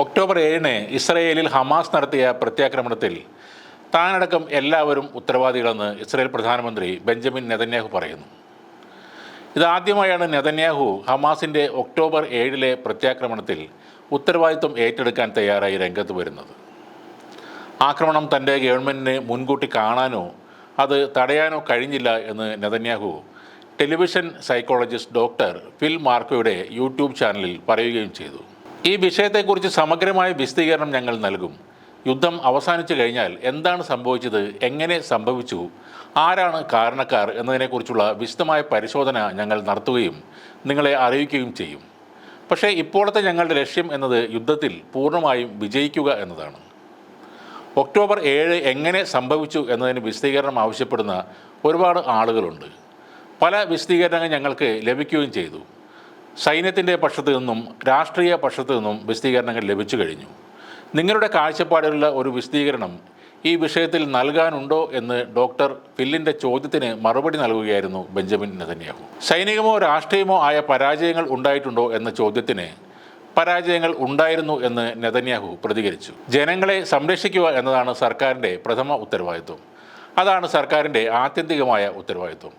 October ഏഴിന് ഇസ്രയേലിൽ Hamas നടത്തിയ പ്രത്യാക്രമണത്തിൽ താനടക്കം എല്ലാവരും ഉത്തരവാദികളെന്ന് ഇസ്രയേൽ പ്രധാനമന്ത്രി ബെഞ്ചമിൻ നെതന്യാഹു പറയുന്നു. ഇതാദ്യമായാണ് നെതന്യാഹു ഹമാസിന്റെ ഒക്ടോബർ ഏഴിലെ പ്രത്യാക്രമണത്തിൽ ഉത്തരവാദിത്വം ഏറ്റെടുക്കാൻ തയ്യാറായി രംഗത്ത് വരുന്നത്. ആക്രമണം തന്റെ ഗവൺമെന്റിന് മുൻകൂട്ടി കാണാനോ അത് തടയാനോ കഴിഞ്ഞില്ല എന്ന് Netanyahu television psychologist doctor Phil മാർക്കോയുടെ YouTube ചാനലിൽ പറയുകയും ചെയ്തു. ഈ വിഷയത്തെക്കുറിച്ച് സമഗ്രമായ വിശദീകരണം ഞങ്ങൾ നൽകും. യുദ്ധം അവസാനിച്ചു കഴിഞ്ഞാൽ എന്താണ് സംഭവിച്ചത്? എങ്ങനെ സംഭവിച്ചു? ആരാണ് കാരണക്കാർ എന്നതിനെക്കുറിച്ചുള്ള വിശദമായ പരിശോധന ഞങ്ങൾ നടത്തുകയും നിങ്ങളെ അറിയിക്കുകയും ചെയ്യും. പക്ഷേ ഇപ്പോഴത്തെ ഞങ്ങളുടെ ലക്ഷ്യം എന്നത് യുദ്ധത്തിൽ പൂർണമായും വിജയിക്കുക എന്നതാണ്. ഒക്ടോബർ ഏഴ് എങ്ങനെ സംഭവിച്ചു എന്നതിന് വിശദീകരണം ആവശ്യപ്പെടുന്ന ഒരുപാട് ആളുകളുണ്ട്. പല വിശദീകരണങ്ങൾ ഞങ്ങൾക്ക് ലഭിക്കുകയും ചെയ്തു. സൈന്യത്തിന്റെ പക്ഷത്തു നിന്നും രാഷ്ട്രീയ പക്ഷത്തു നിന്നും വിശദീകരണങ്ങൾ ലഭിച്ചു കഴിഞ്ഞു. നിങ്ങളുടെ കാഴ്ചപ്പാടിലുള്ള ഒരു വിശദീകരണം ഈ വിഷയത്തിൽ നൽകാനുണ്ടോ എന്ന് ഡോക്ടർ ഫില്ലിന്റെ ചോദ്യത്തിന് മറുപടി നൽകുകയായിരുന്നു ബെഞ്ചമിൻ നെതന്യാഹു. സൈനികമോ രാഷ്ട്രീയമോ ആയ പരാജയങ്ങൾ ഉണ്ടായിട്ടുണ്ടോ എന്ന ചോദ്യത്തിന് പരാജയങ്ങൾ ഉണ്ടായിരുന്നു എന്ന് നെതന്യാഹു പ്രതികരിച്ചു. ജനങ്ങളെ സംരക്ഷിക്കുക എന്നതാണ് സർക്കാരിന്റെ പ്രഥമ ഉത്തരവാദിത്വം. അതാണ് സർക്കാരിന്റെ ആത്യന്തികമായ ഉത്തരവാദിത്വം.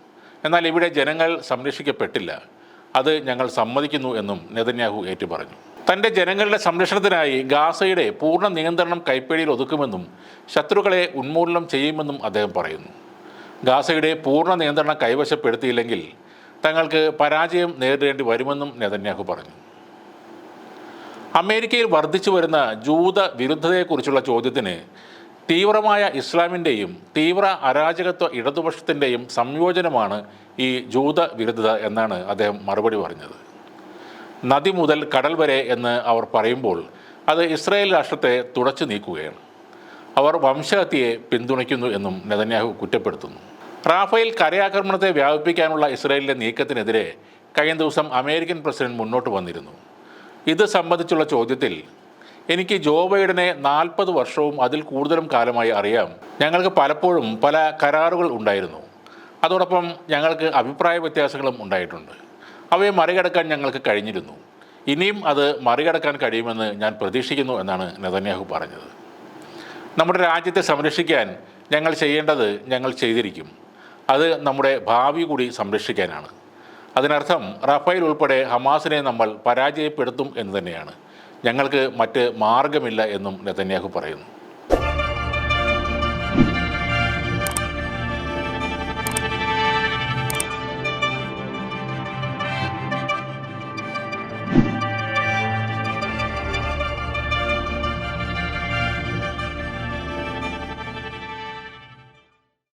എന്നാൽ ഇവിടെ ജനങ്ങൾ സംരക്ഷിക്കപ്പെട്ടില്ല. അത് ഞങ്ങൾ സമ്മതിക്കുന്നു എന്നും നെതന്യാഹു ഏറ്റുപറഞ്ഞു. തന്റെ ജനങ്ങളുടെ സംരക്ഷണത്തിനായി ഗാസയുടെ പൂർണ നിയന്ത്രണം കൈപ്പേടിയിൽ ഒതുക്കുമെന്നും ശത്രുക്കളെ ഉന്മൂലനം ചെയ്യുമെന്നും അദ്ദേഹം പറയുന്നു. ഗാസയുടെ പൂർണ നിയന്ത്രണം കൈവശപ്പെടുത്തിയില്ലെങ്കിൽ തങ്ങൾക്ക് പരാജയം നേരിടേണ്ടി വരുമെന്നും നെതന്യാഹു പറഞ്ഞു. അമേരിക്കയിൽ വർദ്ധിച്ചു വരുന്ന ജൂത വിരുദ്ധതയെക്കുറിച്ചുള്ള ചോദ്യത്തിന് തീവ്രമായ ഇസ്ലാമിന്റെയും തീവ്ര അരാജകത്വ ഇടതുപക്ഷത്തിന്റെയും സംയോജനമാണ് ഈ ജൂത വിരുദ്ധത എന്നാണ് അദ്ദേഹം മറുപടി പറഞ്ഞത്. നദി മുതൽ കടൽ വരെ എന്ന് അവർ പറയുമ്പോൾ അത് ഇസ്രായേൽ രാഷ്ട്രത്തെ തുടച്ചു നീക്കുകയാണ്. അവർ വംശഹത്യയെ പിന്തുണയ്ക്കുന്നു എന്നും നെതന്യാഹു കുറ്റപ്പെടുത്തുന്നു. റാഫേൽ കരയാക്രമണത്തെ വ്യാപിപ്പിക്കാനുള്ള ഇസ്രായേലിന്റെ നീക്കത്തിനെതിരെ കഴിഞ്ഞ ദിവസം അമേരിക്കൻ പ്രസിഡന്റ് മുന്നോട്ട് വന്നിരുന്നു. ഇത് സംബന്ധിച്ചുള്ള ചോദ്യത്തിൽ എനിക്ക് ജോ ബൈഡനെ നാൽപ്പത് വർഷവും അതിൽ കൂടുതലും കാലമായി അറിയാം. ഞങ്ങൾക്ക് പലപ്പോഴും പല കരാറുകൾ ഉണ്ടായിരുന്നു. അതോടൊപ്പം ഞങ്ങൾക്ക് അഭിപ്രായ വ്യത്യാസങ്ങളും ഉണ്ടായിട്ടുണ്ട്. അവയെ മറികടക്കാൻ ഞങ്ങൾക്ക് കഴിഞ്ഞിരുന്നു. ഇനിയും അത് മറികടക്കാൻ കഴിയുമെന്ന് ഞാൻ പ്രതീക്ഷിക്കുന്നു എന്നാണ് നെതന്യാഹു പറഞ്ഞത്. നമ്മുടെ രാജ്യത്തെ സംരക്ഷിക്കാൻ ഞങ്ങൾ ചെയ്യേണ്ടത് ഞങ്ങൾ ചെയ്തിരിക്കും. അത് നമ്മുടെ ഭാവി കൂടി സംരക്ഷിക്കാനാണ്. അതിനർത്ഥം റഫേൽ ഉൾപ്പെടെ ഹമാസിനെ നമ്മൾ പരാജയപ്പെടുത്തും എന്ന് തന്നെയാണ്. ഞങ്ങൾക്ക് മറ്റ് മാർഗമില്ല എന്നും നെതന്യാഹു പറയുന്നു.